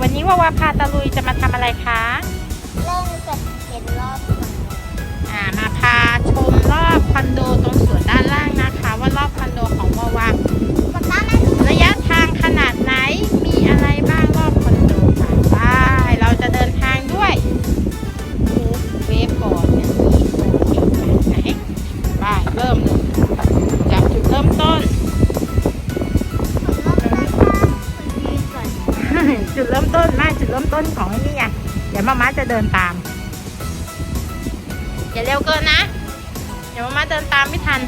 วันนี้วาวาพาตะลุยจะมาทำอะไรคะเล่นกับเห็นรอบอ่ามาพาชมรอบคอนโดตรงสวนด้านล่างนะคะ ว่ารอบคอนโดของวาวา เริ่มต้นของไอ้นี่ไงเดี๋ยวมาม่าจะเดินตามอย่าเร็วเกินนะ เดี๋ยวมาม่าเดินตามไม่ทัน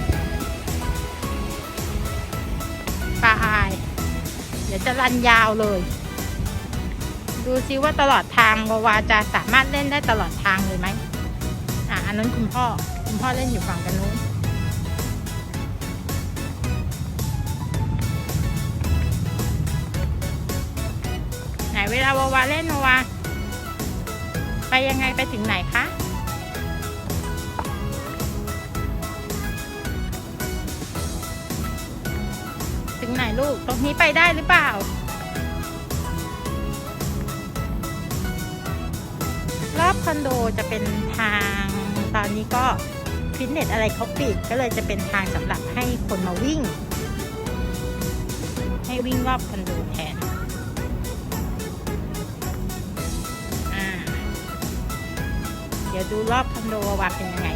ปลาอาย เดี๋ยวจะรันยาวเลย ดูซิว่าตลอดทางวาวาจะสามารถเล่นได้ตลอดทางเลยไหมอะอันนั้นคุณพ่อ คุณพ่อเล่นอยู่ฝั่งกันนู้น เวลาวาวาเล่นวาวาไปยังไงไปถึงไหนคะถึงไหนลูก ตรงนี้ไปได้หรือเปล่า รอบคอนโดจะเป็นทางตอนนี้ก็ฟิตเนสอะไรเขาปิดก็เลยจะเป็นทางสำหรับให้คนมาวิ่ง ให้วิ่งรอบคอนโดแทน เดี๋ยวดูรอบคอนโดว่าเป็นยังไง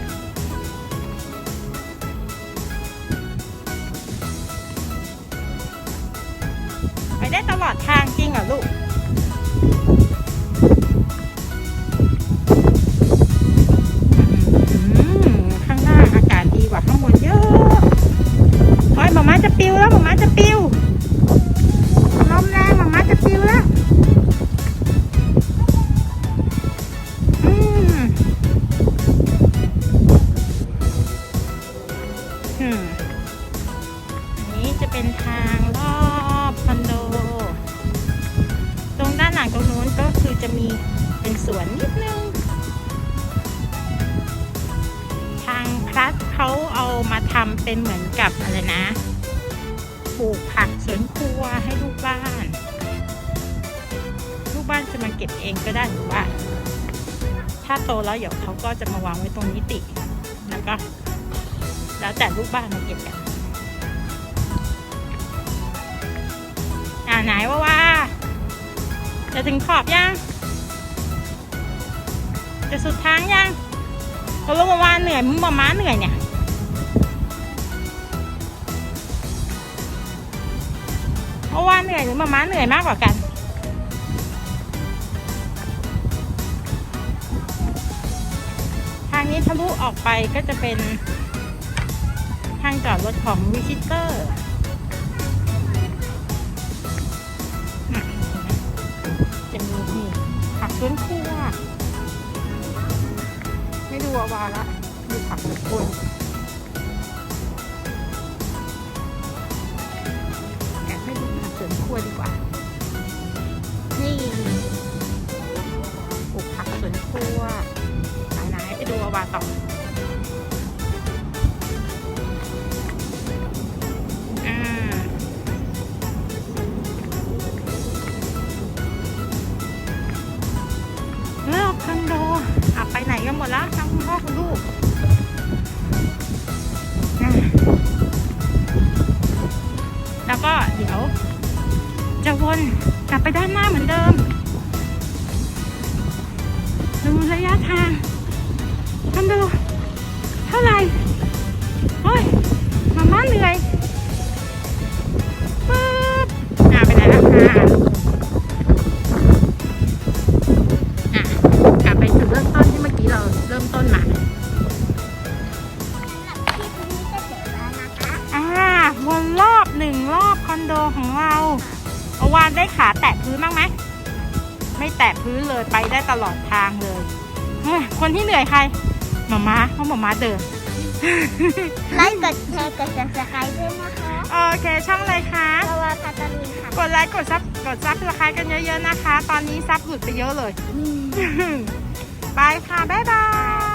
ไปได้ตลอดทางจริงเหรอลูก จะมีเป็นสวนนิดนึง ทางพลัสเขาเอามาทำเป็นเหมือนกับอะไรนะปลูกผักสวนครัวให้ลูกบ้าน ลูกบ้านจะมาเก็บเองก็ได้หรือว่า ถ้าโตแล้วเดี๋ยวเขาก็จะมาวางไว้ตรงนิติแล้วก็ แล้วแต่ลูกบ้านมาเก็บกันอ่าไหนว่าว่า จะถึงขอบยัง จะสุดทางยังตกลงมาว่าเหนื่อยมึงมาม้าเหนื่อยเนี่ยเพราะว่าเหนื่อยหรือมาม้าเหนื่อยมากกว่ากันทางนี้ทะลุออกไปก็จะเป็นทางจอดรถของวิชิเตอร์ วาวาละดูผักสวนครัวแอบให้ดูผักสวนครัวดีกว่า นี่ปลูกผักสวนครัวไหนๆไปดูวาวาต่ออ่ ดแล้วทั้งคุณพ่อคุณลูกแล้วก็เดี๋ยว จะวนกลับไปด้านหน้าเหมือนเดิม ดูระยะทางคอนดูเท่าไหร่ ได้ขาแตะพื้นบ้างไหมไม่แตะพื้นเลยไปได้ตลอดทางเลยเฮ้ยคนที่เหนื่อยใครหมาม้าเพราะหมาม้าเดินไลค์กดแชร์กด subscribe ด้วยนะคะ โอเคช่องอะไรคะเพราะว่าพัตตาลีค่ะ กดไลค์กดซับกดซับสไครต์กันเยอะๆนะคะ ตอนนี้ซับหลุดไปเยอะเลย ไปค่ะ บ๊ายบาย